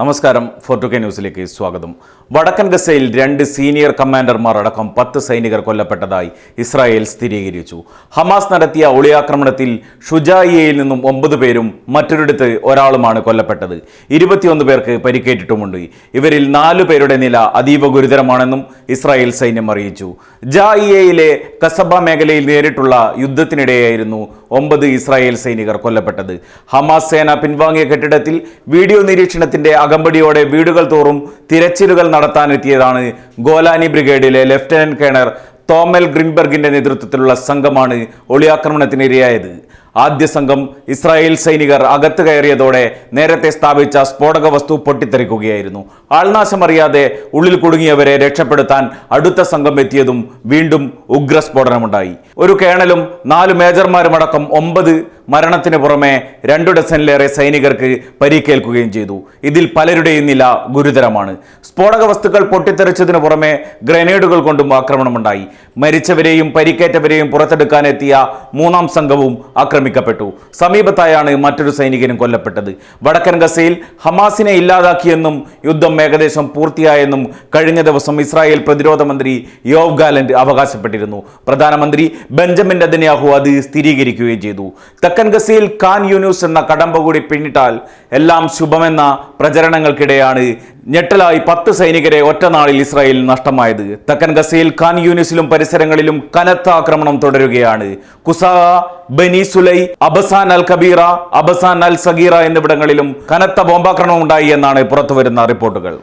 നമസ്കാരം. ഫോർട്ടു കെ ന്യൂസിലേക്ക് സ്വാഗതം. വടക്കൻ ഗസയിൽ രണ്ട് സീനിയർ കമാൻഡർമാർ അടക്കം പത്ത് സൈനികർ കൊല്ലപ്പെട്ടതായി ഇസ്രായേൽ സ്ഥിരീകരിച്ചു. ഹമാസ് നടത്തിയ ഒളിയാക്രമണത്തിൽ ഷുജായിയയിൽ നിന്നും ഒമ്പത് പേരും മറ്റൊരിടത്ത് ഒരാളുമാണ് കൊല്ലപ്പെട്ടത്. ഇരുപത്തിയൊന്ന് പേർക്ക് പരിക്കേറ്റിട്ടുമുണ്ട്. ഇവരിൽ നാലു പേരുടെ നില അതീവ ഗുരുതരമാണെന്നും ഇസ്രായേൽ സൈന്യം അറിയിച്ചു. ജായിയയിലെ കസബ മേഖലയിൽ നേരിട്ടുള്ള യുദ്ധത്തിനിടെയായിരുന്നു ഒമ്പത് ഇസ്രായേൽ സൈനികർ കൊല്ലപ്പെട്ടത്. ഹമാസ് സേന പിൻവാങ്ങിയ കെട്ടിടത്തിൽ വീഡിയോ നിരീക്ഷണത്തിന്റെ അകമ്പടിയോടെ വീടുകൾ തോറും തിരച്ചിലുകൾ നടത്താനെത്തിയതാണ് ഗോലാനി ബ്രിഗേഡിലെ ലെഫ്റ്റനന്റ് കേണർ തോമൽ ഗ്രിൻബർഗിന്റെ നേതൃത്വത്തിലുള്ള സംഘമാണ് ഒളിയാക്രമണത്തിനിരയായത്. ആദ്യ സംഘം ഇസ്രായേൽ സൈനികർ അകത്ത് കയറിയതോടെ നേരത്തെ സ്ഥാപിച്ച സ്ഫോടക വസ്തു പൊട്ടിത്തെറിക്കുകയായിരുന്നു. ആൾനാശമറിയാതെ ഉള്ളിൽ കുടുങ്ങിയവരെ രക്ഷപ്പെടുത്താൻ അടുത്ത സംഘം എത്തിയതും വീണ്ടും ഉഗ്രസ്ഫോടനമുണ്ടായി ഒരു കേണലും നാല് മേജർമാരുമടക്കം ഒമ്പത് മരണത്തിന് പുറമെ രണ്ടു ഡസനിലേറെ സൈനികർക്ക് പരിക്കേൽക്കുകയും ചെയ്തു. ഇതിൽ പലരുടെയും നില ഗുരുതരമാണ്. സ്ഫോടക വസ്തുക്കൾ പൊട്ടിത്തെറിച്ചതിനു പുറമെ ഗ്രനേഡുകൾ കൊണ്ടും ആക്രമണമുണ്ടായി. മരിച്ചവരെയും പരിക്കേറ്റവരെയും പുറത്തെടുക്കാനെത്തിയ മൂന്നാം സംഘവും ആക്രമിക്കപ്പെട്ടു. സമീപത്തായാണ് മറ്റൊരു സൈനികനും കൊല്ലപ്പെട്ടത്. വടക്കൻ ഗസയിൽ ഹമാസിനെ ഇല്ലാതാക്കിയെന്നും യുദ്ധം ഏകദേശം പൂർത്തിയായെന്നും കഴിഞ്ഞ ദിവസം ഇസ്രായേൽ പ്രതിരോധ മന്ത്രി യോവ് ഗാലന്റ് അവകാശപ്പെട്ടിരുന്നു. പ്രധാനമന്ത്രി ബെഞ്ചമിൻ നെതന്യാഹു അത് സ്ഥിരീകരിക്കുകയും ചെയ്തു. തെക്കൻ ഗസയിൽ ഖാൻ യൂനൂസ് എന്ന കടമ്പ കൂടി പിന്നിട്ടാൽ എല്ലാം ശുഭമെന്ന പ്രചരണങ്ങൾക്കിടെയാണ് ഞെട്ടലായി പത്ത് സൈനികരെ ഒറ്റനാളിൽ ഇസ്രായേൽ നഷ്ടമായത്. തെക്കൻ ഗസയിൽ ഖാൻ യൂനിസിലും പരിസരങ്ങളിലും കനത്ത ആക്രമണം തുടരുകയാണ്. കുസാ ബനി സുലൈ അബസാൻ അൽ കബീറ അബസാൻ അൽ സഗീറ എന്നിവിടങ്ങളിലും കനത്ത ബോംബാക്രമണം ഉണ്ടായി എന്നാണ് പുറത്തുവരുന്ന റിപ്പോർട്ടുകൾ.